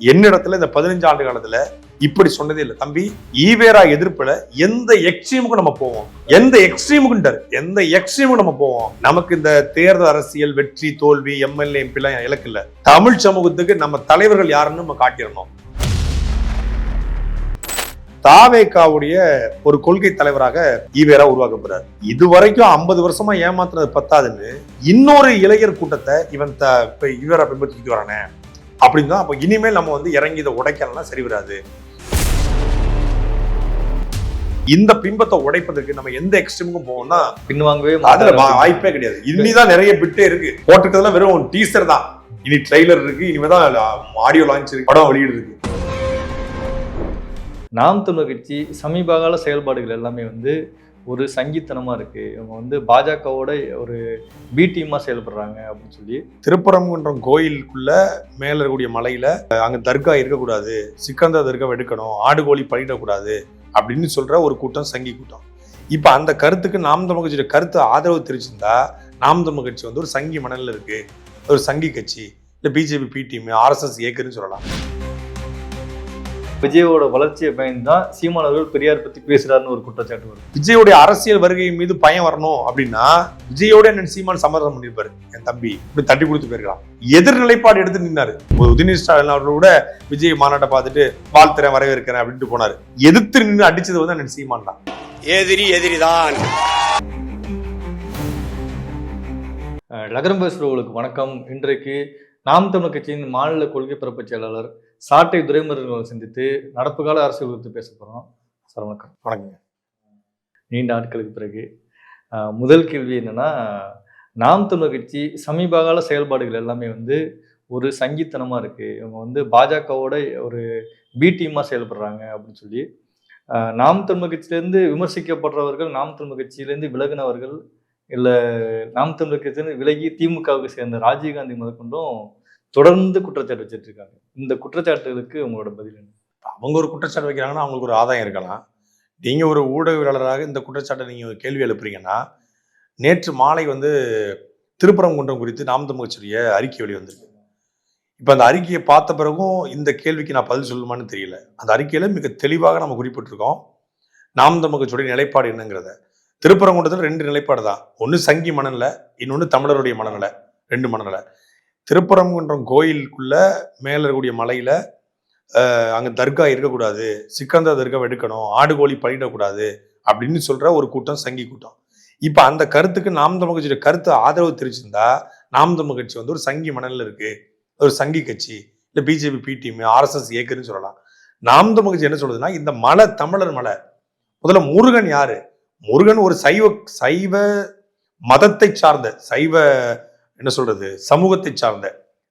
என்னிடத்துல இந்த பதினஞ்சு ஆண்டு காலத்துல இப்படி சொன்னதே இல்லை. தம்பி ஈவேரா எதிர்ப்புல எந்த எக்ஸ்ட்ரீமுக்கு நம்ம போவோம்? எந்த எக்ஸ்ட்ரீமுக்குன்றாரு எந்த எக்ஸ்ட்ரீமுக்கு நம்ம போவோம்? நமக்கு இந்த தேர்தல் அரசியல் வெற்றி தோல்வி எம்எல்ஏ எம்பிலாம் இலக்கு இல்ல. தமிழ் சமூகத்துக்கு நம்ம தலைவர்கள் யாருன்னு நம்ம காட்டிடணும். தாவேக்காவுடைய ஒரு கொள்கை தலைவராக ஈவேரா உருவாக்கப்படுறார் இது வரைக்கும் ஐம்பது வருஷமா ஏமாத்துனது பத்தாதுன்னு இன்னொரு இளைஞர் கூட்டத்தை இவன் த ஈவேரா பின்பற்றிட்டு வரானே. அப்படின்னு தான் அப்ப இனிமேல் நம்ம வந்து இறங்கி இதை உடைக்கலாம் சரி வராது இந்த பிம்பத்தை உடைப்பதற்கு நம்ம எந்த எக்ஸ்ட்ரீமுக்கும் போவோம்னா பின்வாங்கவே அதுல. வாய்ப்பே கிடையாது. இனிதான் நிறைய பிட்டே இருக்கு. போட்டுக்கிறதுலாம் வெறும் டீசர் தான். இனி ட்ரெய்லர் இருக்கு. இனிமேதான் ஆடியோ லான்ச் இருக்கு. படம் வெளியீடு இருக்கு. நாம் தமிழர் கட்சி சமீப கால செயல்பாடுகள் எல்லாமே வந்து ஒரு சங்கித்தனமாக இருக்குது இவங்க வந்து பாஜகவோட ஒரு பி டீமாக செயல்படுறாங்க அப்படின்னு சொல்லி. திருப்பரங்குன்றம் கோயிலுக்குள்ள மேலே இருக்கக்கூடிய மலையில் அங்கே தர்கா இருக்கக்கூடாது சிக்கந்தா தர்கா எடுக்கணும் ஆடு கோழி பழிடக்கூடாது அப்படின்னு சொல்கிற ஒரு கூட்டம் சங்கி கூட்டம். இப்போ அந்த கருத்துக்கு நாம் தமிழ் கட்சியோட கருத்து ஆதரவு தெரிவிச்சிருந்தா நாம் தமிழ் கட்சி வந்து ஒரு சங்கி மணலில் இருக்குது ஒரு சங்கி கட்சி இல்லை பிஜேபி பி டீம் ஆர்எஸ்எஸ் ஏக்கருன்னு சொல்லலாம். விஜயோட வளர்ச்சியை பயந்து தான் சீமானவர்கள் பெரியார் பத்தி பேசுறாருன்னு ஒரு குற்றச்சாட்டு வருது. விஜயோடைய அரசியல் வருகை மீது பயம் வரணும் அப்படின்னா விஜயோட என்ன சீமான் சம்மதம் பண்ணியிருப்பாரு. என் தம்பி இப்படி தட்டி கொடுத்து போயிருக்கலாம். எதிர் நிலைப்பாடு எடுத்து நின்னாரு. உதயநிதி ஸ்டாலின் அவர்கள் கூட விஜய் மாநாட்டை பார்த்துட்டு வாழ்த்துறேன் வரவேற்கிறேன் அப்படின்ட்டு போனாரு. எதிர்த்து நின்று அடிச்சது வந்து அண்ணன் சீமான் தான். எதிரி எதிரிதான். பேசுறவர்களுக்கு வணக்கம். இன்றைக்கு நாம் தமிழர் கட்சியின் மாநில கொள்கை பரப்பு செயலாளர் சாட்டை துரைமுருகனை சந்தித்து நடப்பு கால அரசியல் குறித்து பேச போறோம். சார் வணக்கம். வணக்கங்க. நீண்ட நாட்களுக்கு பிறகு முதல் கேள்வி என்னன்னா நாம் தமிழர் கட்சி சமீப கால செயல்பாடுகள் எல்லாமே வந்து ஒரு சங்கித்தனமா இருக்கு. இவங்க வந்து பாஜகவோட ஒரு பி டீமா செயல்படுறாங்க அப்படின்னு சொல்லி நாம் தமிழர் கட்சியிலேருந்து விமர்சிக்கப்படுறவர்கள் நாம் தமிழர் கட்சியிலேருந்து விலகினவர்கள் இல்லை நாம் தமிழர் கட்சியிலேருந்து விலகி திமுகவுக்கு சேர்ந்த ராஜீவ்காந்தி முதற்கொண்டும் தொடர்ந்து குற்றச்சாட்டு வச்சுட்டு இருக்காங்க இந்த குற்றச்சாட்டுகளுக்கு உங்களோட பதில் என்ன? அவங்க ஒரு குற்றச்சாட்டு வைக்கிறாங்கன்னா அவங்களுக்கு ஒரு ஆதாயம் இருக்கலாம். நீங்கள் ஒரு ஊடகவியலாளராக இந்த குற்றச்சாட்டை நீங்கள் ஒரு கேள்வி எழுப்புறீங்கன்னா நேற்று மாலை வந்து திருப்பரங்குன்றம் குறித்து நாம் தமிழ் கட்சியுடைய அறிக்கை வெளிவந்திருக்கு. இப்போ அந்த அறிக்கையை பார்த்த பிறகும் இந்த கேள்விக்கு நான் பதில் சொல்லுமான்னு தெரியல. அந்த அறிக்கையில் மிக தெளிவாக நம்ம குறிப்பிட்டிருக்கோம் நாம் தமிழ் நிலைப்பாடு என்னங்கிறத. திருப்பரங்குன்றத்தில் ரெண்டு நிலைப்பாடு தான் ஒன்று சங்கி மனநிலை இன்னொன்று தமிழருடைய மனநிலை ரெண்டு மனநிலை. திருப்பரங்குன்றம் கோயிலுக்குள்ள மேல இருக்கக்கூடிய மலையில அங்கே தர்கா இருக்கக்கூடாது சிக்கந்த தர்கா எடுக்கணும் ஆடு கோழி பழிடக்கூடாது அப்படின்னு சொல்ற ஒரு கூட்டம் சங்கி கூட்டம். இப்போ அந்த கருத்துக்கு நாம் தமிழ் கட்சியோட கருத்து ஆதரவு தெரிவிச்சிருந்தா நாம் தமிழ் கட்சி வந்து ஒரு சங்கி மணலில் இருக்கு. ஒரு சங்கி கட்சி இல்லை பிஜேபி பி டீம் ஆர்எஸ்எஸ் ஏக்குன்னு சொல்லலாம். நாம் தமிழ் கட்சி என்ன சொல்லுதுன்னா இந்த மலை தமிழர் மலை. முதல்ல முருகன் யாரு? முருகன் ஒரு சைவ சைவ மதத்தை சார்ந்த சைவ என்ன சொல்றது சமூகத்தை சார்ந்த.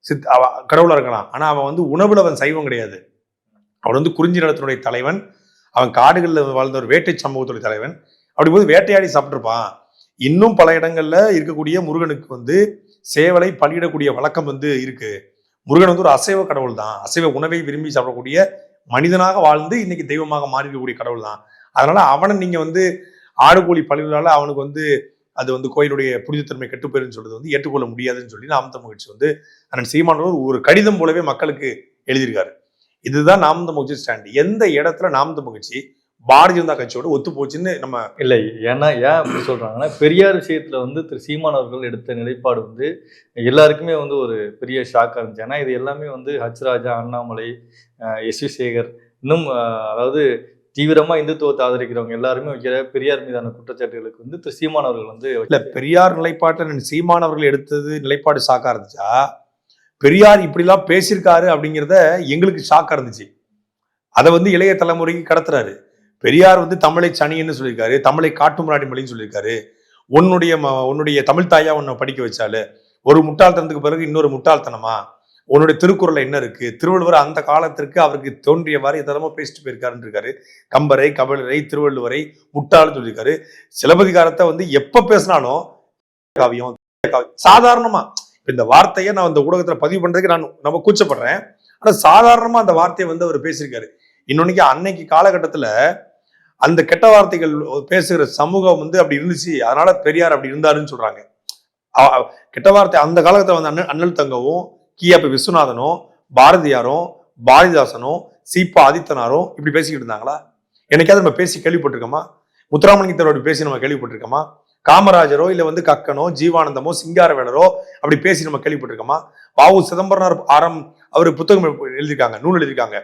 சித் அவ கடவுளாக இருக்கலாம். ஆனால் அவன் வந்து உணவில் அவன் சைவம் கிடையாது. அவன் வந்து குறிஞ்சி நிலத்தினுடைய தலைவன். அவன் காடுகளில் வாழ்ந்த ஒரு வேட்டை சமூகத்துடைய தலைவன். அப்படி போது வேட்டையாடி சாப்பிட்ருப்பான் இன்னும் பல இடங்களில் இருக்கக்கூடிய முருகனுக்கு வந்து சேவலை பலியிடக்கூடிய வழக்கம் வந்து இருக்கு. முருகன் வந்து ஒரு அசைவ கடவுள் தான் அசைவ உணவை விரும்பி சாப்பிடக்கூடிய மனிதனாக வாழ்ந்து இன்னைக்கு தெய்வமாக மாறி இருக்கக்கூடிய கடவுள் தான் அதனால அவனை நீங்கள் வந்து ஆடு கோழி பழிவுகளால் அவனுக்கு வந்து அது வந்து கோயிலுடைய புனிதத்தன்மை கெட்டுப்போயிருன்னு சொல்றது வந்து ஏற்றுக்கொள்ள முடியாதுன்னு சொல்லி நாம் தமிழ் கட்சி வந்து அண்ணன் சீமானவர் ஒரு கடிதம் போலவே மக்களுக்கு எழுதியிருக்காரு. இதுதான் நாம் தமிழ் கட்சி ஸ்டாண்ட் எந்த இடத்துல நாம் தமிழ் கட்சி பாரதிய ஜனதா கட்சியோட ஒத்து போச்சுன்னு நம்ம இல்லை ஏன்னா ஏன் அப்படி சொல்றாங்கன்னா பெரியார் விஷயத்துல வந்து திரு சீமான் அவர்கள் எடுத்த நிலைப்பாடு வந்து எல்லாருக்குமே வந்து ஒரு பெரிய ஷாக்காக இருந்துச்சு. ஏன்னா இது எல்லாமே வந்து ஹச்ராஜா அண்ணாமலை எஸ் வி சேகர் இன்னும் அதாவது தீவிரமா இந்துத்துவத்தை ஆதரிக்கிறவங்க எல்லாருமே வைக்கிற பெரியார் மீதான குற்றச்சாட்டுகளுக்கு வந்து சீமான் அவர்கள் வந்து இல்ல பெரியார் நிலைப்பாட்டில் அண்ணன் சீமான் அவர்கள் எடுத்தது நிலைப்பாடு ஷாக்கா இருந்துச்சா? பெரியார் இப்படிலாம் பேசியிருக்காரு அப்படிங்கிறத எங்களுக்கு ஷாக்கா இருந்துச்சு. அதை வந்து இளைய தலைமுறைக்கு கடத்துறாரு. பெரியார் வந்து தமிழை சனின்னு சொல்லியிருக்காரு தமிழை காட்டுமிராடி மொழின்னு சொல்லியிருக்காரு. உன்னுடைய உன்னுடைய தமிழ் தாயா உன்னை படிக்க வச்சாலு ஒரு முட்டாள்தனத்துக்கு பிறகு இன்னொரு முட்டாள்தனமா? உன்னுடைய திருக்குறள் என்ன இருக்கு? திருவள்ளுவர் அந்த காலத்திற்கு அவருக்கு தோன்றியவாறு எதனமோ பேசிட்டு போயிருக்காருன்னு இருக்காரு. கம்பரை கபிலரை திருவள்ளுவரை முட்டாள்னு சொல்லியிருக்காரு. சிலப்பதிகாரத்தை வந்து எப்ப பேசினாலும் காவியம் சாதாரணமா இந்த வார்த்தையை நான் இந்த ஊடகத்துல பதிவு பண்றதுக்கு நான் நம்ம கூச்சப்படுறேன். ஆனா சாதாரணமா அந்த வார்த்தையை வந்து அவர் பேசியிருக்காரு. இன்னொன்னைக்கு அன்னைக்கு காலகட்டத்துல அந்த கெட்ட வார்த்தைகள் பேசுகிற சமூகம் வந்து அப்படி இருந்துச்சு. அதனால பெரியார் அப்படி இருந்தாருன்னு சொல்றாங்க. கெட்ட வார்த்தை அந்த காலத்துல வந்து அண்ணல் தங்கவும் கியாபி விஸ்வநாதனும் பாரதியாரும் பாரதிதாசனும் சிபா ஆதித்தனாரும் இப்படி பேசிக்கிட்டு இருந்தாங்களா? என்னைக்காவது நம்ம பேசி கேள்விப்பட்டிருக்கோமா? முத்துராமலிங்கத்தரோட பேசி நம்ம கேள்விப்பட்டிருக்கோமா? காமராஜரோ இல்லை வந்து கக்கனோ ஜீவானந்தமோ சிங்காரவேலரோ அப்படி பேசி நம்ம கேள்விப்பட்டிருக்கோமா? பாவு சிதம்பரனார் ஆரம் அவர் புத்தகம் எழுதியிருக்காங்க நூல் எழுதியிருக்காங்க.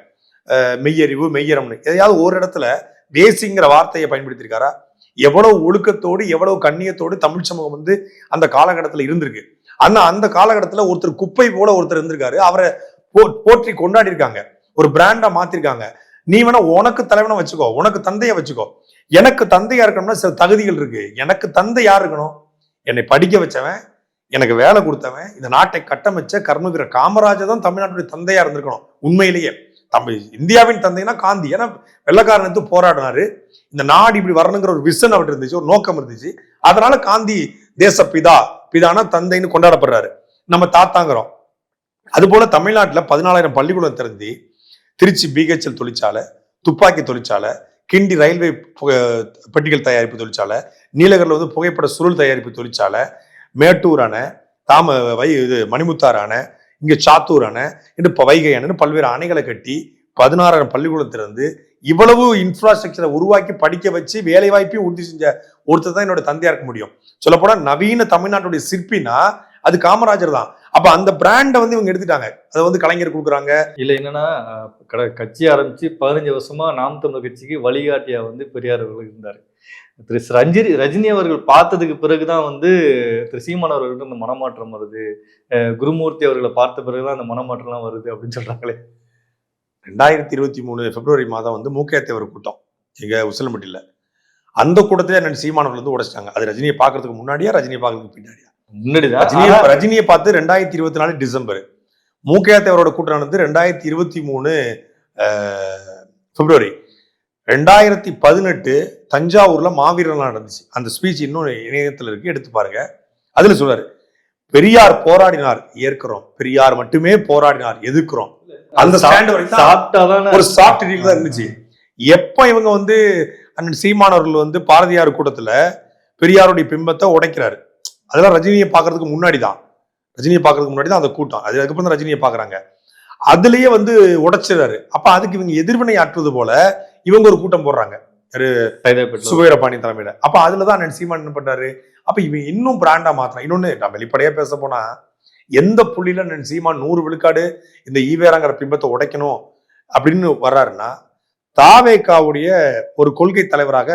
மெய்யறிவு மெய்யரம்னு எதையாவது ஒரு இடத்துல தேசிங்கிற வார்த்தையை பயன்படுத்தியிருக்காரா? எவ்வளவு ஒழுக்கத்தோடு எவ்வளவு கண்ணியத்தோடு தமிழ் சமூகம் வந்து அந்த காலகட்டத்தில் இருந்திருக்கு. ஆனா அந்த காலகட்டத்தில் ஒருத்தர் குப்பை போல ஒருத்தர் இருந்திருக்காரு. அவரை போற்றி கொண்டாடி இருக்காங்க ஒரு பிராண்டா மாத்திருக்காங்க. நீ வேணா உனக்கு தலைவனை வச்சுக்கோ உனக்கு தந்தைய வச்சுக்கோ. எனக்கு தந்தையா இருக்கணும்னா சில தகுதிகள் இருக்கு. எனக்கு தந்தை யார் இருக்கணும்? என்னை படிக்க வச்சவன் எனக்கு வேலை கொடுத்தவன் இந்த நாட்டை கட்டமைச்ச கர்மவீரர் காமராஜர் தான் தமிழ்நாட்டுடைய தந்தையா இருந்திருக்கணும். உண்மையிலேயே. தமிழ் இந்தியாவின் தந்தைனா காந்தி. ஏன்னா வெள்ளக்காரன் எடுத்து போராடினாரு. இந்த நாடு இப்படி வரணுங்கிற ஒரு விஷன் அவர்கிட்ட இருந்துச்சு ஒரு நோக்கம் இருந்துச்சு. அதனால காந்தி தேச பிதா பிதானா தந்தைன்னு கொண்டாடப்படுறாரு. நம்ம தாத்தாங்கிறோம். அது போல பதினாலாயிரம் பள்ளிக்கூடம் திறந்து திருச்சி பிஹெச்எல் தொழிற்சாலை துப்பாக்கி தொழிற்சாலை கிண்டி ரயில்வே பெட்டிகள் தயாரிப்பு தொழிற்சாலை நீலகரில் வந்து புகைப்பட சுருள் தயாரிப்பு தொழிற்சாலை மேட்டூர் அணை தாம வை இது மணிமுத்தார் அணை இங்கே சாத்தூர் அணை என்று இப்போ வைகை அணைன்னு பல்வேறு அணைகளை கட்டி பதினாறாயிரம் பள்ளிக்கூடம் திறந்து இவ்வளவு இன்ஃப்ராஸ்ட்ரக்சரை உருவாக்கி படிக்க வச்சு வேலை வாய்ப்பையும் உறுதி செஞ்ச ஒருத்தர் தான் என்னோட தந்தையா இருக்க முடியும். சொல்லப்போனா நவீன தமிழ்நாட்டுடைய சிற்பினா அது காமராஜர் தான். அப்ப அந்த பிராண்டை வந்து இவங்க எடுத்துட்டாங்க. அதை வந்து கலைஞர் கொடுக்குறாங்க. இல்ல என்னன்னா கட கட்சி ஆரம்பிச்சு பதினஞ்சு வருஷமா நாம் தமிழர் கட்சிக்கு வழிகாட்டியா வந்து பெரியார் அவர்கள் இருந்தார். திரு ரஞ்சி ரஜினி அவர்கள் பார்த்ததுக்கு பிறகுதான் வந்து திரு சீமான் அவர்கள்ட்ட இந்த மனமாற்றம் வருது. அஹ், குருமூர்த்தி அவர்களை பார்த்த பிறகுதான் அந்த மனமாற்றம்லாம் வருது அப்படின்னு சொல்றாங்களே. ரெண்டாயிரத்தி இருபத்தி மூணு பிப்ரவரி மாதம் வந்து மூக்கையத்தேவர் கூட்டம் எங்க உசிலம்பட்டியில். அந்த கூட்டத்திலே என்ன சீமானவர்கள் வந்து உடைச்சிட்டாங்க. அது ரஜினியை பார்க்கறதுக்கு முன்னாடியா ரஜினியை பார்க்கறதுக்கு பின்னாடியா? முன்னாடிதான். ரஜினியை ரஜினியை பார்த்து ரெண்டாயிரத்தி இருபத்தி நாலு டிசம்பர். மூக்கையாத்தேவரோட கூட்டம் நடந்து ரெண்டாயிரத்தி இருபத்தி மூணு பிப்ரவரி. ரெண்டாயிரத்தி பதினெட்டு தஞ்சாவூர்ல மாவீரர் நடந்துச்சு. அந்த ஸ்பீச் இன்னும் இணையத்துல இருக்கு எடுத்து பாருங்க. அதுல சொல்றாரு பெரியார் போராடினார் ஏற்கிறோம். பெரியார் மட்டுமே போராடினார் எதிர்க்கிறோம். அந்த ஸ்டாண்ட் வரைக்கும் தான் சாப்பிட்டாதானே ஒரு சாஃப்ட் டீல் தான் இருந்துச்சு. எப்ப இவங்க வந்து அண்ணன் சீமானவர்கள் வந்து பாரதியார் கூட்டத்துல பெரியாருடைய பிம்பத்தை உடைக்கிறாரு. அதெல்லாம் ரஜினியை பார்க்கறதுக்கு முன்னாடி தான். ரஜினியை பார்க்கறதுக்கு முன்னாடி தான் அந்த கூட்டம். அது அதுக்கப்புறம் தான் ரஜினியை பார்க்கறாங்க. அதுலயே வந்து உடைச்சிடுறாரு. அப்ப அதுக்கு இவங்க எதிர்வினை ஆற்றுவது போல இவங்க ஒரு கூட்டம் போடுறாங்க. சுபவீரபாணி தலைமையில. அப்ப அதுலதான் அண்ணன் சீமான் என்ன பண்றாரு? அப்ப இவன் இன்னும் பிராண்டா மாத்திரம் இன்னொன்னு நான் வெளிப்படையா பேச போனா எந்த புள்ளியில நான் சீமான் நூறு விழுக்காடு இந்த ஈவேராங்கிற பிம்பத்தை உடைக்கணும் அப்படின்னு வர்றாருன்னா தாவேக்காவுடைய ஒரு கொள்கை தலைவராக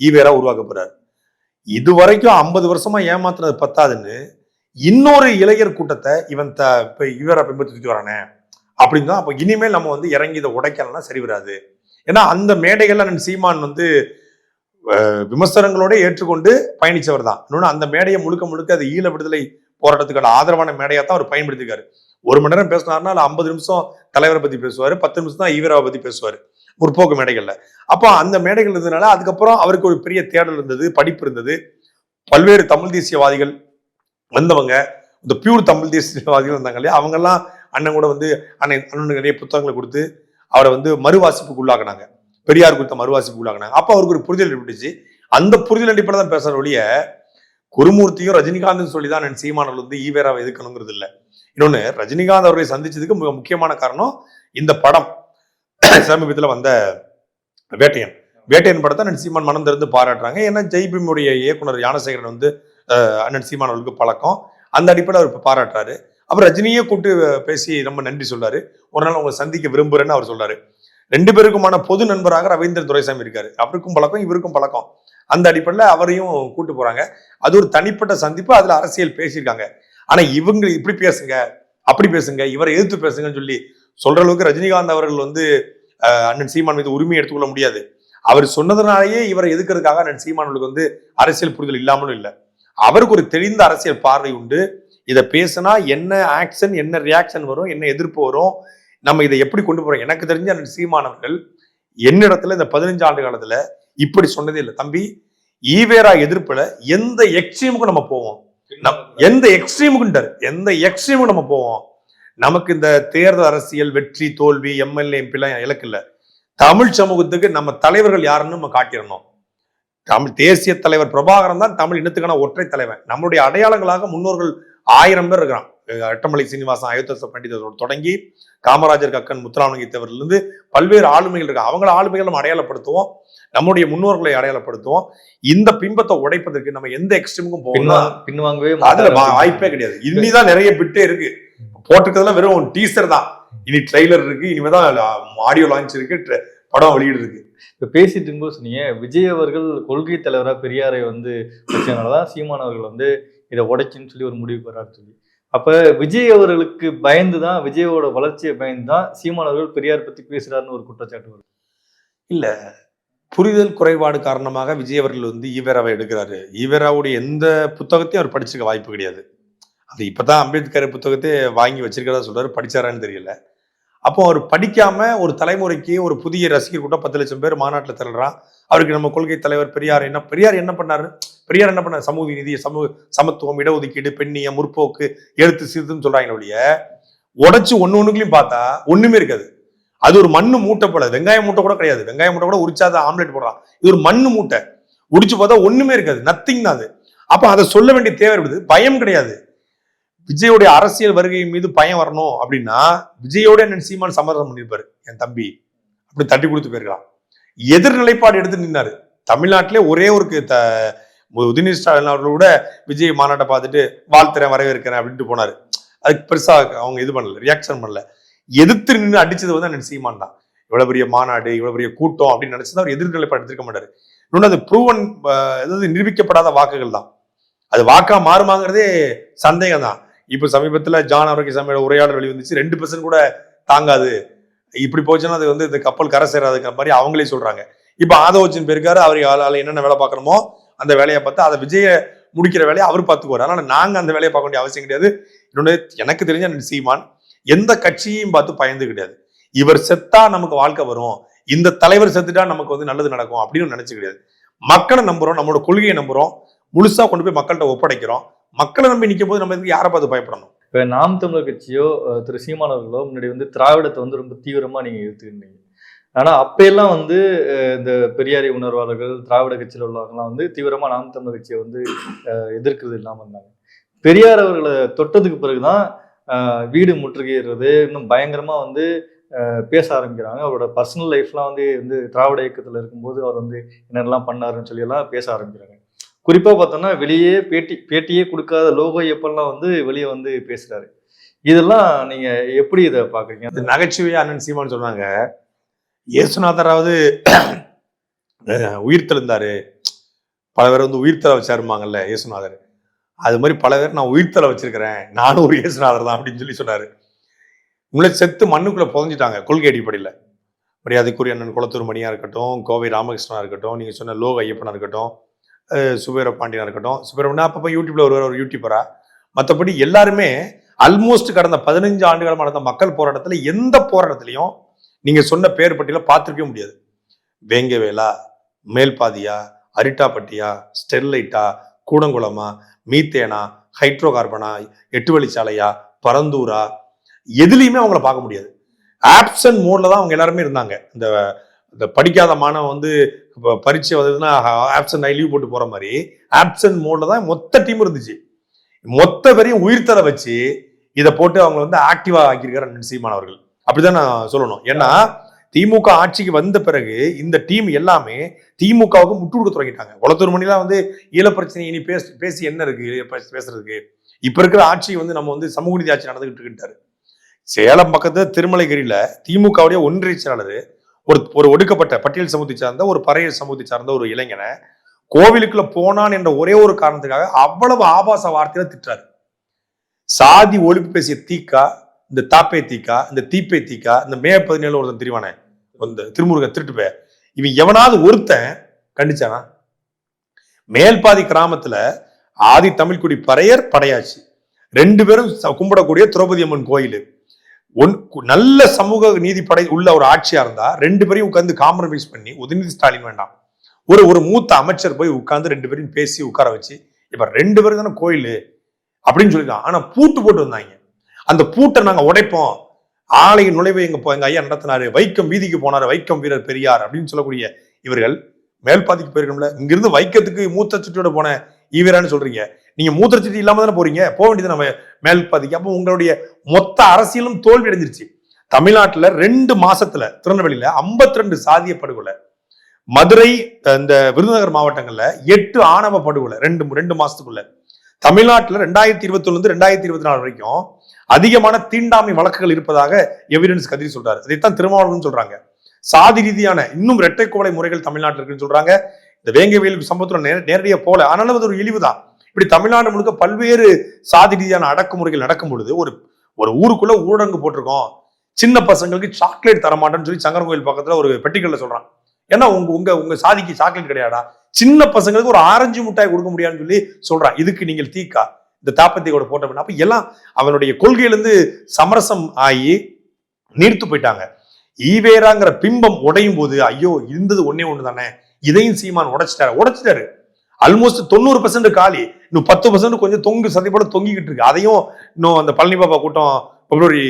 ஈவேரா உருவாக்க போறாரு. இது வரைக்கும் ஐம்பது வருஷமா ஏமாத்துனது பத்தாதுன்னு இன்னொரு இளைஞர் கூட்டத்தை இவன் த இப்போ ஈவேரா பிம்பத்தை தூக்கி வரானே அப்படின்னு தான் அப்போ இனிமேல் நம்ம வந்து இறங்கி இதை உடைக்கலன்னா சரி வராது. ஏன்னா அந்த மேடைகள்ல நான் சீமான் வந்து விமர்சனங்களோட ஏற்றுக்கொண்டு பயணிச்சவர் தான். இன்னொன்று அந்த மேடையை முழுக்க முழுக்க அது ஈழ விடுதலை போராட்டத்துக்கான ஆதரவான மேடையாக தான் அவர் பயன்படுத்திருக்காரு ஒரு மணி நேரம் பேசினார்னா ஐம்பது நிமிஷம் தலைவரை பத்தி பேசுவார் பத்து நிமிஷம் தான் ஈவராவை பத்தி பேசுவார். முற்போக்கு மேடைகள்ல. அப்போ அந்த மேடைகள் இருந்ததுனால அதுக்கப்புறம் அவருக்கு ஒரு பெரிய தேடல் இருந்தது படிப்பு இருந்தது. பல்வேறு தமிழ் தேசியவாதிகள் வந்தவங்க இந்த பியூர் தமிழ் தேசியவாதிகள் வந்தாங்க இல்லையா? அவங்கெல்லாம் அண்ணன் கூட வந்து அண்ணன் அண்ணனுக்கு நிறைய புத்தகங்களை கொடுத்து அவரை வந்து மறுவாசிப்புக்கு உள்ளாக்குனாங்க. பெரியார் கொடுத்த மறுவாசிப்புக்கு உள்ளாக்குனாங்க. அப்போ அவருக்கு ஒரு புரிதல் ஏற்பட்டுச்சு. அந்த புரிதல் அடிப்படை தான் பேசுகிற ஒழிய குருமூர்த்தியும் ரஜினிகாந்த் சொல்லி தான் நான் சீமானவர்கள் வந்து ஈவேராவை எதுக்கணுங்கிறது இல்லை. இன்னொன்னு ரஜினிகாந்த் அவர்களை சந்திச்சதுக்கு மிக முக்கியமான காரணம் இந்த படம். சமீபத்தில் வந்த வேட்டையன். வேட்டையன் படத்தை அண்ணன் சீமான் மனம் திறந்து பாராட்டுறாங்க. ஏன்னா ஜெய்பீமுடைய இயக்குனர் ஞானசேகரன் வந்து அண்ணன் சீமான் அவர்களுக்கு பழக்கம். அந்த அடிப்படையில் அவர் இப்போ பாராட்டுறாரு. அப்புறம் ரஜினியே கூப்பிட்டு பேசி ரொம்ப நன்றி சொல்றாரு. ஒரு நாள் உங்களை சந்திக்க விரும்புறேன்னு அவர் சொல்றாரு. ரெண்டு பேருக்குமான பொது நண்பராக ரவீந்திரன் துரைசாமி இருக்காரு. அவருக்கும் பழக்கம் இவருக்கும் பழக்கம். அந்த அடிப்படையில் அவரையும் கூட்டு போறாங்க. அது ஒரு தனிப்பட்ட சந்திப்பு அதுல அரசியல் பேசியிருக்காங்க. ஆனா இவங்க இப்படி பேசுங்க அப்படி பேசுங்க இவரை எதிர்த்து பேசுங்கன்னு சொல்லி சொல்ற அளவுக்கு ரஜினிகாந்த் அவர்கள் வந்து அண்ணன் சீமான் மீது உரிமை எடுத்துக்கொள்ள முடியாது. அவர் சொன்னதுனாலேயே இவரை எதுக்கிறதுக்காக அண்ணன் சீமானவர்களுக்கு வந்து அரசியல் புரிதல் இல்லாமலும் இல்லை. அவருக்கு ஒரு தெளிந்த அரசியல் பார்வை உண்டு. இதை பேசினா என்ன ஆக்ஷன் என்ன ரியாக்ஷன் வரும் என்ன எதிர்ப்பு வரும் நம்ம இதை எப்படி கொண்டு போறோம்? எனக்கு தெரிஞ்ச அண்ணன் சீமானவர்கள் என்னிடத்துல இந்த பதினஞ்சு ஆண்டு காலத்துல இப்படி சொன்னதே இல்லை. தம்பி ஈவேரா எதிர்ப்புல எந்த எக்ஸ்ட்ரீமுக்கும் நம்ம போவோம். எந்த எக்ஸ்ட்ரீமுக்குன்றார் எந்த எக்ஸ்ட்ரீமுக்கு நம்ம போவோம். நமக்கு இந்த தேர்தல் அரசியல் வெற்றி தோல்வி எம்எல்ஏ எம்பிலாம் இலக்கு இல்ல. தமிழ் சமூகத்துக்கு நம்ம தலைவர்கள் யாருன்னு நம்ம காட்டிடணும். தமிழ் தேசிய தலைவர் பிரபாகரன் தான் தமிழ் இனத்துக்கான ஒற்றை தலைவன். நம்மளுடைய அடையாளங்களாக முன்னோர்கள் ஆயிரம் பேர் இருக்கிறான். அட்டமலை சீனிவாசன் அயோத்தச பண்டிதரோடு தொடங்கி காமராஜர் கக்கன் முத்துராமலிங்க தேவரிலிருந்து பல்வேறு ஆளுமைகள் இருக்கு. அவங்கள ஆளுமைகள் நம்ம அடையாளப்படுத்துவோம். நம்முடைய முன்னோர்களை அடையாளப்படுத்துவோம். இந்த பிம்பத்தை உடைப்பதற்கு நம்ம எந்த எக்ஸ்ட்ரீமுக்கும் பின்வா பின்வாங்கவே அதுல. வாய்ப்பே கிடையாது. இனிதான் நிறைய பிட்டே இருக்கு. போட்டுக்கிறதுலாம் வெறும் டீசர் தான். இனி ட்ரெய்லர் இருக்கு. இனிமேதான் ஆடியோ லான்ச் இருக்கு. படம் வெளியீடு இருக்கு. இப்ப பேசிட்டு இருக்கும்போது சொன்னீங்க விஜய் அவர்கள் கொள்கை தலைவரா பெரியாரை வந்து வச்சதுனாலதான் சீமான் அவர்கள் வந்து இதை உடைச்சுன்னு சொல்லி ஒரு முடிவுக்கு வர்றாரு சொல்லி. அப்ப விஜய் அவர்களுக்கு பயந்து தான் விஜயோட வளர்ச்சியை பயந்து தான் சீமான் அவர்கள் பெரியார் பத்தி பேசுறாருன்னு ஒரு குற்றச்சாட்டு வருது. புரிதல் குறைபாடு காரணமாக விஜய் அவர்கள் வந்து ஈவேராவை எடுக்கிறாரு. ஈவேராவுடைய எந்த புத்தகத்தையும் அவர் படிச்சிருக்க வாய்ப்பு கிடையாது. அது இப்பதான் அம்பேத்கர் புத்தகத்தை வாங்கி வச்சிருக்கிறதா சொல்றாரு படிச்சாரான்னு தெரியல. அப்போ அவர் படிக்காம ஒரு தலைமுறைக்கு ஒரு புதிய ரசிகர் கூட்டம் பத்து லட்சம் பேர் மாநாட்டில் திரள்றான். அவருக்கு நம்ம கொள்கை தலைவர் பெரியார் என்ன பெரியார் என்ன பண்ணாரு? பெரியார் என்ன பண்ணார்? சமூக நீதி சமூக சமத்துவம் இடஒதுக்கீடு பெண்ணிய முற்போக்கு எழுத்து சீர்துன்னு சொல்றாங்க ஒழிய உடைச்சு ஒன்னு ஒண்ணுக்குலயும் பார்த்தா ஒண்ணுமே இருக்காது. அது ஒரு மண்ணு மூட்டை போல வெங்காய மூட்டை கூட கிடையாது. வெங்காய மூட்டை கூட உரிச்சாத ஆம்லெட் போடுறான் இது ஒரு மண்ணு மூட்டை. உடிச்சு பார்த்தா ஒண்ணுமே இருக்காது. நத்திங் தான் அது. அப்ப அதை சொல்ல வேண்டிய தேவை இருக்குது. பயம் கிடையாது. விஜயோடைய அரசியல் வருகை மீது பயம் வரணும் அப்படின்னா விஜயோட என்ன சீமான் சமரசம் பண்ணியிருப்பாரு என் தம்பி. அப்படி தட்டி கொடுத்து போயிருக்கலாம். எதிர்நிலைப்பாடு எடுத்து நின்னாரு. தமிழ்நாட்டிலே ஒரே ஒரு த உதயநிதி ஸ்டாலின் அவர்கள் கூட விஜய் மாநாட்டை பார்த்துட்டு வாழ்த்துறேன் வரவேற்கிறேன் அப்படின்ட்டு போனார். அதுக்கு பெருசாக அவங்க இது பண்ணல ரியாக்ஷன் பண்ணல. எதிர்த்து நின்று அடிச்சது வந்து அண்ணன் சீமான் தான். இவ்வளவு பெரிய மாநாடு இவ்வளவு பெரிய கூட்டம் அப்படின்னு நினைச்சது அவர் எதிர்நிலைப்பாடு எடுத்திருக்க மாட்டார். இன்னொன்று அது ப்ரூவன் அதாவது நிரூபிக்கப்படாத வாக்குகள் தான். அது வாக்கா மாறுமாங்கிறதே சந்தேகம் தான் இப்போ சமீபத்தில் ஜான் ஆரோக்கியசாமியோட உரையாடல் வெளிவந்துச்சு ரெண்டு பர்சன்ட் கூட தாங்காது. இப்படி போச்சுன்னா அது வந்து இந்த கப்பல் கரை சேராதுங்கிற மாதிரி அவங்களே சொல்றாங்க. இப்போ ஆதவச்சின் போயிருக்காரு அவர் ஆளால் என்னென்ன வேலை பார்க்கணுமோ அந்த வேலையை பார்த்து அதை விஜய முடிக்கிற வேலையை அவர் பார்த்துக்குவார். அதனால நாங்கள் அந்த வேலையை பார்க்க வேண்டிய அவசியம் கிடையாது. இன்னொன்று எனக்கு தெரிஞ்ச சீமான் எந்த கட்சியையும் பார்த்து பயந்து கிடையாது. இவர் செத்தா நமக்கு வாழ்க்கை வரும். இந்த தலைவர் செத்துட்டா நமக்கு வந்து நல்லது நடக்கும் அப்படின்னு நினைச்சு கிடையாது. மக்களை நம்புறோம் நம்மளோட கொள்கையை நம்புறோம். முழுசா கொண்டு போய் மக்கள்கிட்ட ஒப்படைக்கிறோம். மக்களை நம்பி நிற்கும் போது நம்ம யாரை பார்த்து பயப்படணும்? இப்போ நாம் தமிழர் கட்சியோ திரு சீமான் அவர்களோ முன்னாடி வந்து திராவிடத்தை வந்து ரொம்ப தீவிரமாக நீங்கள் எடுத்துக்கிட்டீங்க ஆனால் அப்பெல்லாம் வந்து இந்த பெரியாரி உணர்வாளர்கள் திராவிட கட்சியில் உள்ளவங்கலாம் வந்து தீவிரமாக நாம் தமிழர் கட்சியை வந்து எதிர்க்கிறது இல்லாமல் இருந்தாங்க. பெரியார் அவர்களை தொட்டதுக்கு பிறகுதான் தான் வீடு முற்றுகையிடுறது இன்னும் பயங்கரமாக வந்து பேச ஆரம்பிக்கிறாங்க. அவரோட பர்சனல் லைஃப்லாம் வந்து வந்து திராவிட இயக்கத்தில் இருக்கும்போது அவர் வந்து என்னெல்லாம் பண்ணாருன்னு சொல்லி எல்லாம் பேச ஆரம்பிக்கிறாங்க. குறிப்பாக பார்த்தோம்னா வெளியே பேட்டி பேட்டியே கொடுக்காத லோகோ எப்பெல்லாம் வந்து வெளியே வந்து பேசுகிறாரு இதெல்லாம் நீங்கள் எப்படி இதை பார்க்குறீங்க? அது நகைச்சுவையா அண்ணன் சீமான் சொன்னாங்க. இயேசுநாதராவது அஹ், உயிர் தெழுந்தாரு. பல பேர் வந்து உயிர் தலை வச்சாருமாங்கல்ல இயேசுநாதர் அது மாதிரி பல பேர் நான் உயிர் தலை வச்சிருக்கிறேன். நானும் ஒரு இயேசுநாதர் தான் அப்படின்னு சொல்லி சொன்னார். உங்களை செத்து மண்ணுக்குள்ளே புதஞ்சிட்டாங்க கொள்கை அடிப்படையில். மரியாதைக்குரிய அண்ணன் குளத்தூர் மணியாக இருக்கட்டும் கோவை ராமகிருஷ்ணனா இருக்கட்டும் நீங்கள் சொன்ன லோக ஐயப்பனாக இருக்கட்டும் சுபேர பாண்டியனாக இருக்கட்டும். சுபேரமணியா அப்பப்போ யூடியூப்ல ஒரு ஒரு யூடியூபரா மற்றபடி எல்லாருமே ஆல்மோஸ்ட் கடந்த பதினஞ்சு ஆண்டுகள் நடந்த மக்கள் போராட்டத்தில் எந்த போராட்டத்திலையும் நீங்கள் சொன்ன பேர் பட்டியல பார்த்துருக்கவே முடியாது. வேங்கவேலா மேல்பாதியா அரிட்டாப்பட்டியா ஸ்டெர்லைட்டா கூடங்குளமா மீத்தேனா ஹைட்ரோ கார்பனா எட்டு வழிச்சாலையா பரந்தூரா எதுலேயுமே அவங்கள பார்க்க முடியாது. ஆப்சன்ட் மோட்ல தான் அவங்க எல்லாருமே இருந்தாங்க. இந்த இந்த படிக்காத மாணவன் வந்து இப்போ பரீட்சை வந்ததுன்னா ஆப்சன்ட் லீவ் போட்டு போகிற மாதிரி ஆப்சன்ட் மோடில் தான் மொத்த டீம் இருந்துச்சு. மொத்த பேரையும் உயிர்த்தலை வச்சு இதை போட்டு அவங்க வந்து ஆக்டிவாக ஆக்கியிருக்காரு அண்ணன் சீமான் அவர்கள். அப்படிதான் நான் சொல்லணும். ஏன்னா திமுக ஆட்சிக்கு வந்த பிறகு இந்த டீம் எல்லாமே திமுகவுக்கு முட்டு கொடுக்க தொடங்கிட்டாங்க. குளத்தூர் மணிலாம் வந்து ஈழப்பிரச்சனை இனி பேச பேசி என்ன இருக்கு? பேசுறதுக்கு. இப்ப இருக்கிற ஆட்சி வந்து நம்ம வந்து சமூக நீதி ஆட்சி நடந்துகிட்டு இருக்கின்றாரு. சேலம் பக்கத்துல திருமலைகிரியில திமுகவுடைய ஒன்றிய செயலாளர் ஒரு ஒரு ஒடுக்கப்பட்ட பட்டியல் சமூகத்தை சார்ந்த ஒரு பறைய சமூகத்தை சார்ந்த ஒரு இளைஞனை கோவிலுக்குள்ள போனான் என்ற ஒரே ஒரு காரணத்துக்காக அவ்வளவு ஆபாச வார்த்தையில திட்டுறாரு. சாதி ஒழிப்பு பேசிய தீக்கா இந்த தாப்பே தீக்கா இந்த தீப்பே தீக்கா இந்த மே பதினேழு ஒருத்தன் தெரிவானே இந்த திருமுருகன் திருட்டு பே இவன் எவனாவது ஒருத்தன் கண்டிச்சானா? மேல்பாதி கிராமத்துல ஆதி தமிழ்குடி பறையர் படையாச்சி. ரெண்டு பேரும் கும்பிடக்கூடிய திரௌபதி அம்மன் கோயில். ஒன் நல்ல சமூக நீதி படை உள்ள ஒரு ஆட்சியா இருந்தா ரெண்டு பேரையும் உட்கார்ந்து காம்ப்ரமைஸ் பண்ணி உதயநிதி ஸ்டாலின் வேண்டாம். ஒரு ஒரு மூத்த அமைச்சர் போய் உட்கார்ந்து ரெண்டு பேரையும் பேசி உட்கார வச்சு இப்ப ரெண்டு பேரும் தானே கோயில் அப்படின்னு சொல்லிருக்கான் ஆனா பூட்டு போட்டு வந்தாங்க. அந்த பூட்டை நாங்க உடைப்போம். ஆலய நுழைவை எங்க போ- எங்க ஐயா நடத்தினாரு. வைக்கம் வீதிக்கு போனாரு. வைக்கம் வீரர் பெரியார் அப்படின்னு சொல்லக்கூடிய இவர்கள் மேல்பாதிக்கு போயிருக்கோம்ல. இங்கிருந்து வைக்கத்துக்கு மூத்த சுற்றியோட போன ஈவரான்னு சொல்றீங்க. நீங்க மூத்த சுட்டி இல்லாம தானே போறீங்க. போக வேண்டியது நம்ம மேல்பாதிக்கு அப்போ உங்களுடைய மொத்த அரசியலும் தோல்வி அடைஞ்சிருச்சு. தமிழ்நாட்டுல ரெண்டு மாசத்துல திருநெல்வேலியில 52 ரெண்டு சாதிய படுகொலை மதுரை இந்த விருதுநகர் மாவட்டங்கள்ல எட்டு ஆணவ படுகொலை ரெண்டு ரெண்டு மாசத்துக்குள்ள. தமிழ்நாட்டுல ரெண்டாயிரத்தி இருபத்தி ரெண்டாயிரத்தி இருபத்தி நாலு வரைக்கும் அதிகமான தீண்டாமை வழக்குகள் இருப்பதாக எவிடன்ஸ் கதிரி சொல்றாரு. அதைத்தான் திருமாவளவன் சொல்றாங்க. சாதி ரீதியான இன்னும் இரட்டை கோலை முறைகள் தமிழ்நாட்டில் இருக்குன்னு சொல்றாங்க. இந்த வேங்கை வேலு சம்பவத்துல நேர- போல ஆனாலும் அது ஒரு இழிவுதான். இப்படி தமிழ்நாடு முழுக்க பல்வேறு சாதி ரீதியான அடக்குமுறைகள் நடக்கும் பொழுது ஒரு ஒரு ஊருக்குள்ள ஊரடங்கு போட்டிருக்கோம். சின்ன பசங்களுக்கு சாக்லேட் தரமாட்டேன்னு சொல்லி சங்கரன் கோயில் பக்கத்துல ஒரு பெட்டிக்கல்ல சொல்றான் ஏன்னா உங்க உங்க உங்க சாதிக்கு சாக்லேட் கிடையாடா சின்ன பசங்களுக்கு ஒரு ஆரஞ்சு முட்டாய் கொடுக்க முடியாதுன்னு சொல்லி சொல்றான் இதுக்கு நீங்கள் தீக்கா? இந்த தாப்பத்தியோட போட்ட அப்ப எல்லாம் அவனுடைய கொள்கையிலிருந்து சமரசம் ஆகி நீர்த்து போயிட்டாங்க. ஈவேராங்கிற பிம்பம் உடையும் போது ஐயோ இருந்தது ஒன்னே ஒண்ணு தானே இதையும் சீமான் உடைச்சிட்டாரு. உடைச்சிட்டாரு. ஆல்மோஸ்ட் தொண்ணூறு பர்சன்ட் காலி. இன்னும் பத்து பர்சன்ட் கொஞ்சம் தொங்கு சதைப்போட தொங்கிக்கிட்டு இருக்கு. அதையும் இன்னும் அந்த பழனி பாபா கூட்டம் பிப்ரவரி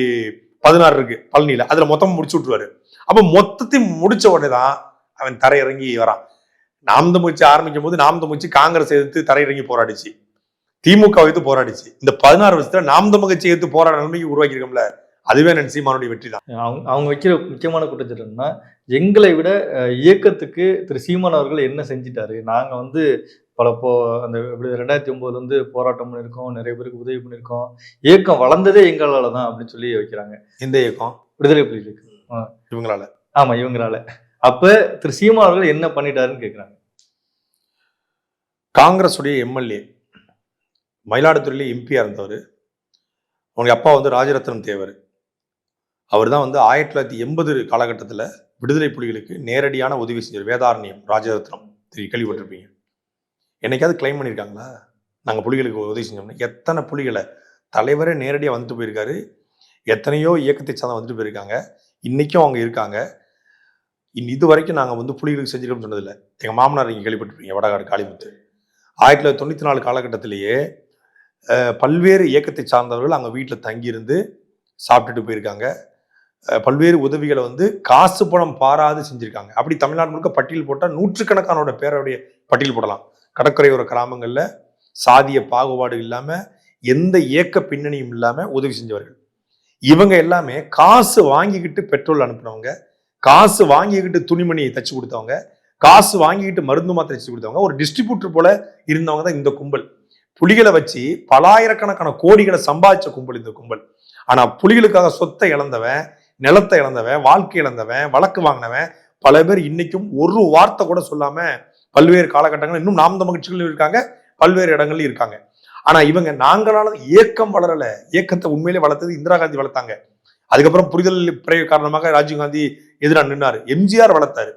பதினாறு இருக்கு பழனியில. அதுல மொத்தம் முடிச்சு விட்டுருவாரு. அப்ப மொத்தத்தையும் முடிச்ச உடனே தான் அவன் தரையிறங்கி வரான். நாமத முடிச்சு ஆரம்பிக்கும் போது நாமத தமிழ்ச்சி காங்கிரஸ் எதிர்த்து தரையிறங்கி போராடிச்சு. திமுக எதிர்த்து போராடிச்சு. இந்த பதினாறு வருஷத்துல நாமத தமிழ்ச்சி எதிர்த்து போராட நிலைமைக்கு உருவாக்கியிருக்கோம்ல. அதுவே நன் சீமானுடைய வெற்றி தான். அவங்க அவங்க வைக்கிற முக்கியமான குற்றச்சாட்டு என்னன்னா எங்களை விட இயக்கத்துக்கு திரு சீமான் அவர்கள் என்ன செஞ்சிட்டாரு? நாங்க வந்து பல போ அந்த ரெண்டாயிரத்தி ஒன்பதுல இருந்து போராட்டம் பண்ணியிருக்கோம் நிறைய பேருக்கு உதவி பண்ணியிருக்கோம் இயக்கம் வளர்ந்ததே எங்களால தான் அப்படின்னு சொல்லி வைக்கிறாங்க. இந்த இயக்கம்? விடுதலை புலிகள் இயக்கம். இவங்களால. ஆமா இவங்களால. அப்ப திரு சீமான் அவர்கள் என்ன பண்ணிட்டாருன்னு கேக்குறாங்க. காங்கிரஸ் உடைய எம்எல்ஏ மயிலாடுதுறையில எம்பியா இருந்தவர். அவங்க அப்பா வந்து ராஜரத்னம் தேவர். அவர் தான் வந்து ஆயிரத்தி தொள்ளாயிரத்தி எண்பது காலகட்டத்தில் விடுதலை புலிகளுக்கு நேரடியான உதவி செஞ்சார் வேதாரண்யம் ராஜரத்னம். தெரியும் கேள்விப்பட்டிருப்பீங்க. என்னைக்காவது கிளைம் பண்ணியிருக்காங்களா நாங்கள் புலிகளுக்கு உதவி செஞ்சோம்னா எத்தனை புலிகளை? தலைவரே நேரடியாக வந்துட்டு போயிருக்காரு. எத்தனையோ இயக்கத்தை சார்ந்த வந்துட்டு போயிருக்காங்க. இன்றைக்கும் அவங்க இருக்காங்க. இன் இது வரைக்கும் நாங்கள் வந்து புலிகளுக்கு செஞ்சிருக்கோம்னு சொன்னதில்லை. எங்கள் மாமனார் நீங்கள் கேள்விப்பட்டிருப்பீங்க. வடகாடு காளிமுத்து. ஆயிரத்தி தொள்ளாயிரத்தி தொண்ணூற்றி நாலு காலகட்டத்திலேயே பல்வேறு இயக்கத்தை சார்ந்தவர்கள் அங்கே வீட்டில் தங்கியிருந்து சாப்பிட்டுட்டு போயிருக்காங்க. பல்வேறு உதவிகளை வந்து காசு பணம் பாராது செஞ்சுருக்காங்க. அப்படி தமிழ்நாடு முழுக்க பட்டியல் போட்டால் நூற்றுக்கணக்கானோட பேருடைய பட்டியல் போடலாம். கடற்கரையோர கிராமங்களில் சாதிய பாகுபாடு இல்லாமல் எந்த இயக்க பின்னணியும் இல்லாமல் உதவி செஞ்சவர்கள். இவங்க எல்லாமே காசு வாங்கிக்கிட்டு பெட்ரோல் அனுப்புனவங்க காசு வாங்கிக்கிட்டு துணிமணியை தச்சு கொடுத்தவங்க காசு வாங்கிக்கிட்டு மருந்து மாத்திரை தச்சு கொடுத்தவங்க ஒரு டிஸ்ட்ரிபியூட்டர் போல இருந்தவங்க தான் இந்த கும்பல். புலிகளை வச்சு பலாயிரக்கணக்கான கோடிகளை சம்பாதிச்ச கும்பல் இந்த கும்பல். ஆனா புலிகளுக்காக சொத்தை இழந்தவன் நிலத்தை இழந்தவன் வாழ்க்கை இழந்தவன் வழக்கு வாங்கினவன் பல பேர் இன்னைக்கும் ஒரு வார்த்தை கூட சொல்லாம பல்வேறு காலகட்டங்கள் இன்னும் நாம் மகிழ்ச்சிகளும் இருக்காங்க பல்வேறு இடங்கள்லயும் இருக்காங்க. ஆனா இவங்க நாங்களால இயக்கம் வளரல. இயக்கத்தை உண்மையிலே வளர்த்தது இந்திரா காந்தி வளர்த்தாங்க. அதுக்கப்புறம் புரிதல் பிறகு காரணமாக ராஜீவ் காந்தி எதிராக நின்னாரு. எம்ஜிஆர் வளர்த்தாரு.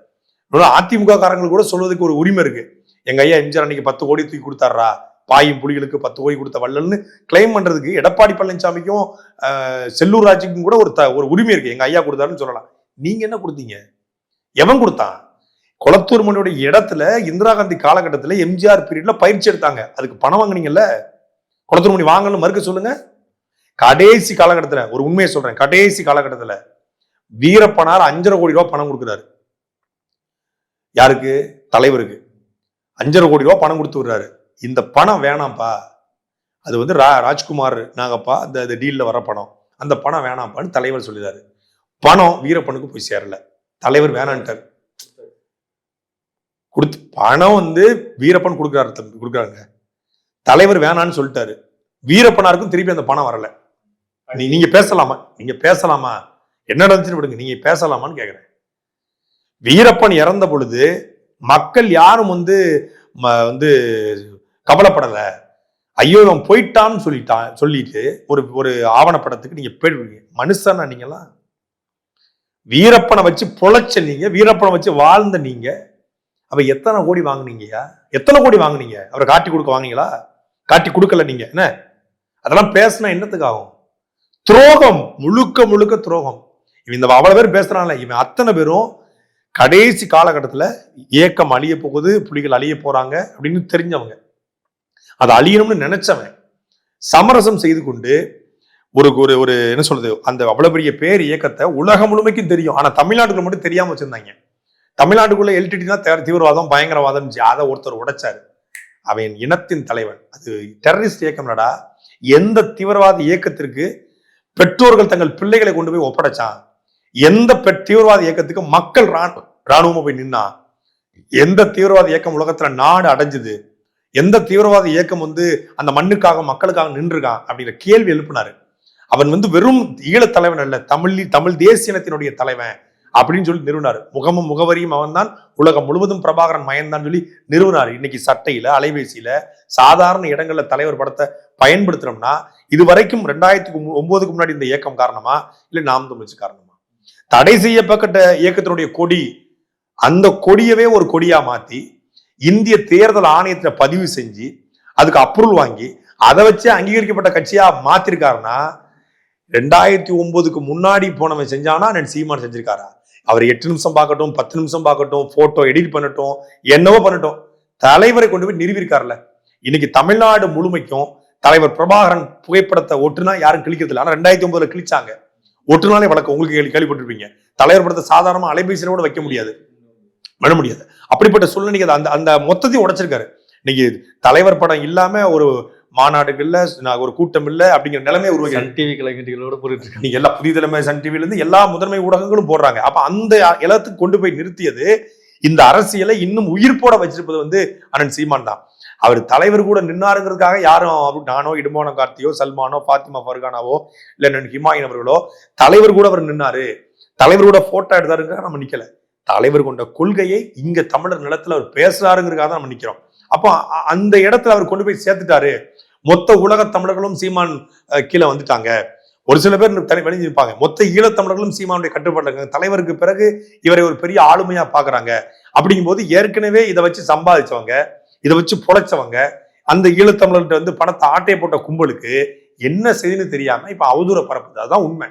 அதிமுக காரங்களுக்கு கூட சொல்வதற்கு ஒரு உரிமை இருக்கு. எங்க ஐயா எம்ஜிஆர் அன்னைக்கு பத்து கோடி தூக்கி கொடுத்தாரா பாயும் புலிகளுக்கு பத்து கோடி கொடுத்த வள்ளல்னு கிளைம் பண்றதுக்கு எடப்பாடி பழனிசாமிக்கும் செல்லூர் ராஜுக்கும் கூட ஒரு த- ஒரு உரிமை இருக்கு. எங்க ஐயா கொடுத்தாருன்னு சொல்லலாம். நீங்க என்ன கொடுத்தீங்க? எவன் கொடுத்தான்? குளத்தூர் மணியோட இடத்துல இந்திரா காந்தி காலகட்டத்துல எம்ஜிஆர் பீரியட்ல பயிற்சி எடுத்தாங்க. அதுக்கு பணம் வாங்குனீங்கல்ல? குளத்தூர் மணி வாங்கணும்னு மறுக்க சொல்லுங்க. கடைசி காலகட்டத்துல ஒரு உண்மையை சொல்றேன். கடைசி காலகட்டத்துல வீரப்பனார் அஞ்சரை கோடி ரூபா பணம் கொடுக்குறாரு. யாருக்கு? தலைவருக்கு. அஞ்சரை கோடி ரூபா பணம் கொடுத்து விடுறாரு. இந்த பணம் வேணாம்ப்பா அது வந்து ரா ராஜ்குமார் நாங்கப்பா இந்த இந்த டீல்ல வர பணம். அந்த பணம் வேணாம்ப்பான்னு தலைவர் சொல்லிடுறாரு பணம் வீரப்பனுக்கு போய் சேரல. தலைவர் வேணான்ட்டார். கொடுத்து பணம் வந்து வீரப்பன் கொடுக்குறாரு தம்பி கொடுக்குறாங்க. தலைவர் வேணான்னு சொல்லிட்டாரு. வீரப்பனாருக்கும் திருப்பி அந்த பணம் வரல. நீ- நீங்க பேசலாமா? நீங்க பேசலாமா? என்ன நடந்துச்சுன்னு விடுங்க. நீங்க பேசலாமான்னு கேக்குறேன். வீரப்பன் இறந்த பொழுது மக்கள் யாரும் வந்து வந்து கவலைப்படலை. ஐயோ இவன் போயிட்டான்னு சொல்லிட்டான் சொல்லிட்டு ஒரு ஒரு ஆவணப்படத்துக்கு நீங்க போயிடுவீங்க மனுஷனா நீங்களா வீரப்பனை வச்சு பொழைச்ச நீங்க வீரப்பனை வச்சு வாழ்ந்த நீங்க அவ எத்தனை கோடி வாங்கினீங்கயா எத்தனை கோடி வாங்குனீங்க? அவரை காட்டி கொடுக்க வாங்கினீங்களா? காட்டி கொடுக்கல நீங்க என்ன? அதெல்லாம் பேசினா என்னத்துக்காகும்? துரோகம் முழுக்க முழுக்க துரோகம். இவன் இந்த அவ்வளவு பேர் பேசுறான்ல இவன் அத்தனை பேரும் கடைசி காலகட்டத்தில் ஏக்கம் அழிய போகுது புலிகள் அழிய போறாங்க அப்படின்னு தெரிஞ்சவங்க. அது அழியணும்னு நினைச்சவன் சமரசம் செய்து கொண்டு ஒரு ஒரு ஒரு என்ன சொல்றது? அந்த அவ்வளவு பெரிய பேர் இயக்கத்தை உலகம் முழுமைக்கும் தெரியும். ஆனா தமிழ்நாட்டுக்குள்ள மட்டும் தெரியாம வச்சிருந்தாங்க. தமிழ்நாட்டுக்குள்ள எல்டிடினா தீவிரவாதம் பயங்கரவாதம் அதை ஒருத்தர் உடைச்சாரு. அவன் இனத்தின் தலைவன். அது டெரரிஸ்ட் இயக்கம்லடா எந்த தீவிரவாத இயக்கத்திற்கு பெற்றோர்கள் தங்கள் பிள்ளைகளை கொண்டு போய் ஒப்படைச்சான்? எந்த தீவிரவாத இயக்கத்துக்கு மக்கள் ராணுவம் ராணுவமா போய் நின்னா எந்த தீவிரவாத இயக்கம் உலகத்துல நாடு அடைஞ்சது? எந்த தீவிரவாத இயக்கம் வந்து அந்த மண்ணுக்காக மக்களுக்காக நின்றுருக்கான் அப்படிங்கிற கேள்வி எழுப்பினாரு. அவன் வந்து வெறும் ஈழத் தலைவன் அல்ல தமிழ் தமிழ் தேசியனத்தினுடைய தலைவன் அப்படின்னு சொல்லி நிறுவனார். முகமும் முகவரியும் அவன்தான் உலகம் முழுவதும் பிரபாகரன் மயன்தான் சொல்லி நிறுவனார். இன்னைக்கு சட்டையில அலைபேசியில சாதாரண இடங்கள்ல தலைவர் படத்தை பயன்படுத்துறோம்னா இது வரைக்கும் ரெண்டாயிரத்துக்கு மு- ஒன்பதுக்கு முன்னாடி இந்த இயக்கம் காரணமா இல்ல நாம் தமிழ்ச்சி காரணமா? தடை செய்யப்பட்ட இயக்கத்தினுடைய கொடி அந்த கொடியவே ஒரு கொடியா மாத்தி இந்திய தேர்தல் ஆணையத்துல பதிவு செஞ்சு அதுக்கு அப்ரூவல் வாங்கி அதை வச்சு அங்கீகரிக்கப்பட்ட கட்சியா மாத்திருக்காருன்னா ரெண்டாயிரத்தி ஒன்பதுக்கு முன்னாடி போனவன் செஞ்சானா நான் சீமான் செஞ்சிருக்காரா? அவர் எட்டு நிமிஷம் பார்க்கட்டும் பத்து நிமிஷம் பார்க்கட்டும் போட்டோ எடிட் பண்ணட்டும் என்னவோ பண்ணட்டும். தலைவரை கொண்டு போய் நிறுவிருக்காருல்ல. இன்னைக்கு தமிழ்நாடு முழுமைக்கும் தலைவர் பிரபாகரன் புகைப்படத்தை ஒட்டுனா யாரும் கிழிக்கிறது இல்லை. ஆனா ரெண்டாயிரத்தி ஒன்பதுல கிழிச்சாங்க. ஒட்டுனாலே வழக்கம். உங்களுக்கு கேள்வி கேள்விப்பட்டிருப்பீங்க. தலைவர் படத்தை சாதாரணமா அலைபேசியில கூட வைக்க முடியாது. பண்ண முடியாது. அப்படிப்பட்ட சூழ்நிலைக்கு அந்த அந்த மொத்தத்தையும் உடைச்சிருக்காரு. இன்னைக்கு தலைவர் படம் இல்லாம ஒரு மாநாடுகள்ல ஒரு கூட்டம் இல்ல அப்படிங்கிற நிலைமை உருவாக்கி சன் டிவி கலைஞர்களோட போட்டுட்டு இருக்காங்க. நீங்க எல்லா புதிய தலைமை சன் டிவில இருந்து எல்லா முதன்மை ஊடகங்களும் போடுறாங்க. அப்ப அந்த இடத்துக்கு கொண்டு போய் நிறுத்தியது இந்த அரசியலை இன்னும் உயிர்ப்போட வச்சிருப்பது வந்து அண்ணன் சீமான் தான். அவர் தலைவர் கூட நின்னாருங்கிறதுக்காக யாரும் நானோ இடுமான கார்த்தியோ சல்மானோ பாத்திமா ஃபர்கானாவோ இல்ல ஹிமாயின் அவர்களோ தலைவர் கூட அவர் நின்னாரு. தலைவர் கூட போட்டோ எடுத்தாருங்க நம்ம நிக்கல. தலைவர் கொண்ட கொள்கையை இங்க தமிழர் நிலத்துல அவர் பேசுறாருங்கிறதுக்காக தான் நம்ம நிக்கிறோம். அப்போ அ- அந்த இடத்துல அவர் கொண்டு போய் சேர்த்துட்டாரு. மொத்த உலக தமிழர்களும் சீமான் கீழே வந்துட்டாங்க. ஒரு சில பேர் தனி வெளிஞ்சிருப்பாங்க. மொத்த ஈழத்தமிழர்களும் சீமானுடைய கட்டுப்பாட்டில் இருக்காங்க. தலைவருக்கு பிறகு இவரை ஒரு பெரிய ஆளுமையா பாக்குறாங்க. அப்படிங்கும்போது ஏற்கனவே இதை வச்சு சம்பாதிச்சவங்க இதை வச்சு பொழைச்சவங்க அந்த ஈழத்தமிழர்கிட்ட வந்து பணத்தை ஆட்டையை போட்ட கும்பலுக்கு என்ன செய்யுன்னு தெரியாம இப்ப அவதூற பரப்புது. அதுதான் உண்மை.